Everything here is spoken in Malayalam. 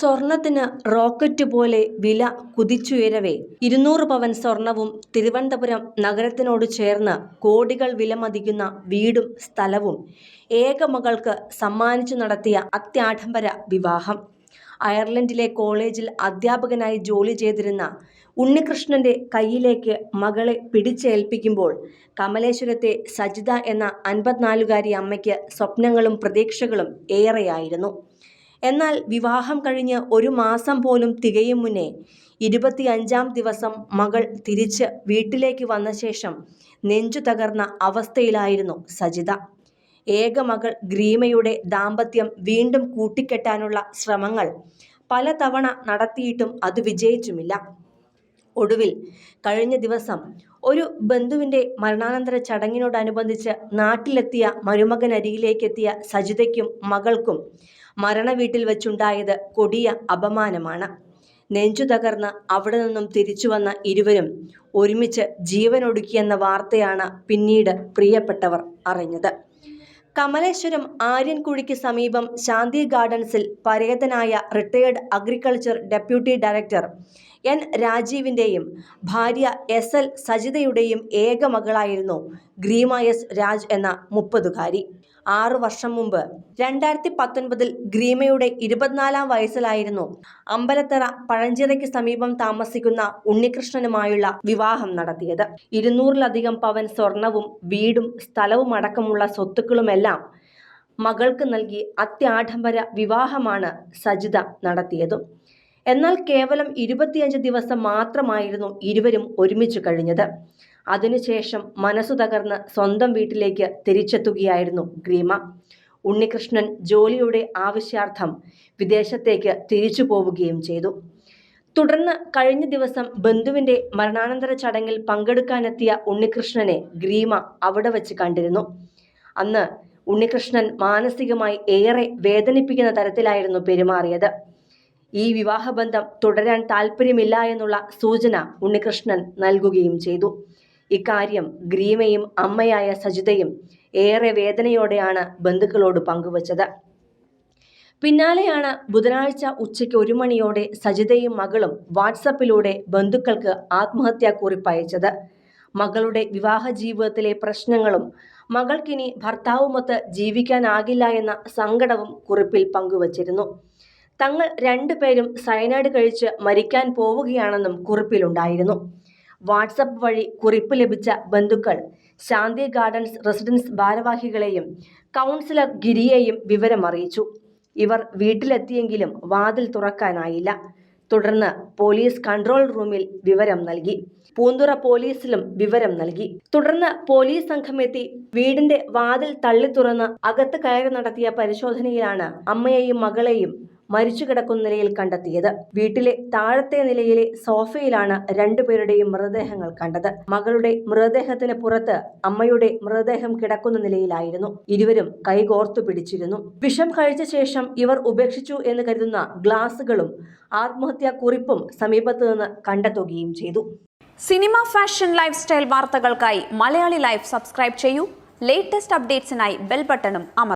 സ്വർണത്തിന് റോക്കറ്റ് പോലെ വില കുതിച്ചുയരവേ. ഇരുന്നൂറ് പവൻ സ്വർണവും തിരുവനന്തപുരം നഗരത്തിനോട് ചേർന്ന് കോടികൾ വിലമതിക്കുന്ന വീടും സ്ഥലവും ഏകമകൾക്ക് സമ്മാനിച്ചു നടത്തിയ അത്യാഡംബര വിവാഹം. അയർലൻഡിലെ കോളേജിൽ അധ്യാപകനായി ജോലി ചെയ്തിരുന്ന ഉണ്ണികൃഷ്ണന്റെ കയ്യിലേക്ക് മകളെ പിടിച്ചേൽപ്പിക്കുമ്പോൾ കമലേശ്വരത്തെ സജിത എന്ന അൻപത്തിനാലുകാരി അമ്മയ്ക്ക് സ്വപ്നങ്ങളും പ്രതീക്ഷകളും ഏറെയായിരുന്നു. എന്നാൽ വിവാഹം കഴിഞ്ഞ് ഒരു മാസം പോലും തികയും മുന്നേ ഇരുപത്തിയഞ്ചാം ദിവസം മകൾ തിരിച്ച് വീട്ടിലേക്ക് വന്ന ശേഷം നെഞ്ചു തകർന്ന അവസ്ഥയിലായിരുന്നു സജിത. ഏക മകൾ ഗ്രീമയുടെ ദാമ്പത്യം വീണ്ടും കൂട്ടിക്കെട്ടാനുള്ള ശ്രമങ്ങൾ പലതവണ നടത്തിയിട്ടും അത് വിജയിച്ചുമില്ല. ഒടുവിൽ കഴിഞ്ഞ ദിവസം ഒരു ബന്ധുവിന്റെ മരണാനന്തര ചടങ്ങിനോടനുബന്ധിച്ച് നാട്ടിലെത്തിയ മരുമകൻ മരുമകനരികിലേക്കെത്തിയ സജിതയ്ക്കും മകൾക്കും മരണവീട്ടിൽ വെച്ചുണ്ടായത് കൊടിയ അപമാനമാണ്. നെഞ്ചു തകർന്ന് അവിടെ നിന്നും തിരിച്ചു വന്ന ഇരുവരും ഒരുമിച്ച് ജീവനൊടുക്കിയെന്ന വാർത്തയാണ് പിന്നീട് പ്രിയപ്പെട്ടവർ അറിഞ്ഞത്. കമലേശ്വരം ആര്യൻകുഴിക്ക് സമീപം ശാന്തി ഗാർഡൻസിൽ പരേതനായ retired agriculture deputy director N രാജീവിന്റെയും ഭാര്യ എസ് എൽ സജിതയുടെയും ഏക മകളായിരുന്നു ഗ്രീമ എസ് രാജ് എന്ന മുപ്പതുകാരി. ആറു വർഷം മുമ്പ് രണ്ടായിരത്തി പത്തൊൻപതിൽ ഗ്രീമയുടെ ഇരുപത്തിനാലാം വയസ്സിലായിരുന്നു അമ്പലത്തറ പഴഞ്ചിറയ്ക്ക് സമീപം താമസിക്കുന്ന ഉണ്ണികൃഷ്ണനുമായുള്ള വിവാഹം നടത്തിയത്. ഇരുന്നൂറിലധികം പവൻ സ്വർണവും വീടും സ്ഥലവും അടക്കമുള്ള സ്വത്തുക്കളുമെല്ലാം മകൾക്ക് നൽകി അത്യാഡംബര വിവാഹമാണ് സജിത നടത്തിയതും. എന്നാൽ കേവലം ഇരുപത്തിയഞ്ച് ദിവസം മാത്രമായിരുന്നു ഇരുവരും ഒരുമിച്ച് കഴിഞ്ഞത്. അതിനുശേഷം മനസ്സു തകർന്ന് സ്വന്തം വീട്ടിലേക്ക് തിരിച്ചെത്തുകയായിരുന്നു ഗ്രീമ. ഉണ്ണികൃഷ്ണൻ ജോലിയുടെ ആവശ്യാർത്ഥം വിദേശത്തേക്ക് തിരിച്ചു പോവുകയും ചെയ്തു. തുടർന്ന് കഴിഞ്ഞ ദിവസം ബന്ധുവിന്റെ മരണാനന്തര ചടങ്ങിൽ പങ്കെടുക്കാനെത്തിയ ഉണ്ണികൃഷ്ണനെ ഗ്രീമ അവിടെ വച്ച് കണ്ടിരുന്നു. അന്ന് ഉണ്ണികൃഷ്ണൻ മാനസികമായി ഏറെ വേദനിപ്പിക്കുന്ന തരത്തിലായിരുന്നു പെരുമാറിയത്. ഈ വിവാഹബന്ധം തുടരാൻ താല്പര്യമില്ല എന്നുള്ള സൂചന ഉണ്ണികൃഷ്ണൻ നൽകുകയും ചെയ്തു. ഇക്കാര്യം ഗ്രീമയും അമ്മയായ സജിതയും ഏറെ വേദനയോടെയാണ് ബന്ധുക്കളോട് പങ്കുവച്ചത്. പിന്നാലെയാണ് ബുധനാഴ്ച ഉച്ചയ്ക്ക് ഒരു മണിയോടെ സജിതയും മകളും വാട്സപ്പിലൂടെ ബന്ധുക്കൾക്ക് ആത്മഹത്യാക്കുറിപ്പ് അയച്ചത്. മകളുടെ വിവാഹ ജീവിതത്തിലെ പ്രശ്നങ്ങളും മകൾക്കിനി ഭർത്താവുമൊത്ത് ജീവിക്കാനാകില്ല എന്ന സങ്കടവും കുറിപ്പിൽ പങ്കുവച്ചിരുന്നു. തങ്ങൾ രണ്ടുപേരും സയനൈഡ് കഴിച്ച് മരിക്കാൻ പോവുകയാണെന്നും കുറിപ്പിലുണ്ടായിരുന്നു. വാട്സപ്പ് വഴി കുറിപ്പ് ലഭിച്ച ബന്ധുക്കൾ ശാന്തി ഗാർഡൻസ് റെസിഡൻസ് ഭാരവാഹികളെയും കൗൺസിലർ ഗിരിയെയും വിവരമറിയിച്ചു. ഇവർ വീട്ടിലെത്തിയെങ്കിലും വാതിൽ തുറക്കാനായില്ല. തുടർന്ന് പോലീസ് കൺട്രോൾ റൂമിൽ വിവരം നൽകി. പൂന്തുറ പോലീസിലും വിവരം നൽകി. തുടർന്ന് പോലീസ് സംഘമെത്തി വീടിന്റെ വാതിൽ തള്ളി തുറന്ന് അകത്ത് കയറി നടത്തിയ പരിശോധനയിലാണ് അമ്മയെയും മകളെയും മരിച്ചു കിടക്കുന്ന നിലയിൽ കണ്ടെത്തിയത്. വീട്ടിലെ താഴത്തെ നിലയിലെ സോഫയിലാണ് രണ്ടുപേരുടെയും മൃതദേഹങ്ങൾ കണ്ടത്. മകളുടെ മൃതദേഹത്തിന് പുറത്ത് അമ്മയുടെ മൃതദേഹം കിടക്കുന്ന നിലയിലായിരുന്നു. ഇരുവരും കൈകോർത്തു പിടിച്ചിരുന്നു. വിഷം കഴിച്ച ശേഷം ഇവർ ഉപേക്ഷിച്ചു എന്ന് കരുതുന്ന ഗ്ലാസുകളും ആത്മഹത്യാ കുറിപ്പും സമീപത്തു നിന്ന് കണ്ടെത്തുകയും ചെയ്തു. സിനിമ ഫാഷൻ ലൈഫ് സ്റ്റൈൽ വാർത്തകൾക്കായി മലയാളി ലൈഫ് സബ്സ്ക്രൈബ് ചെയ്യൂ. ലേറ്റസ്റ്റ് അപ്ഡേറ്റ്സിനായി ബെൽ ബട്ടണും അമർ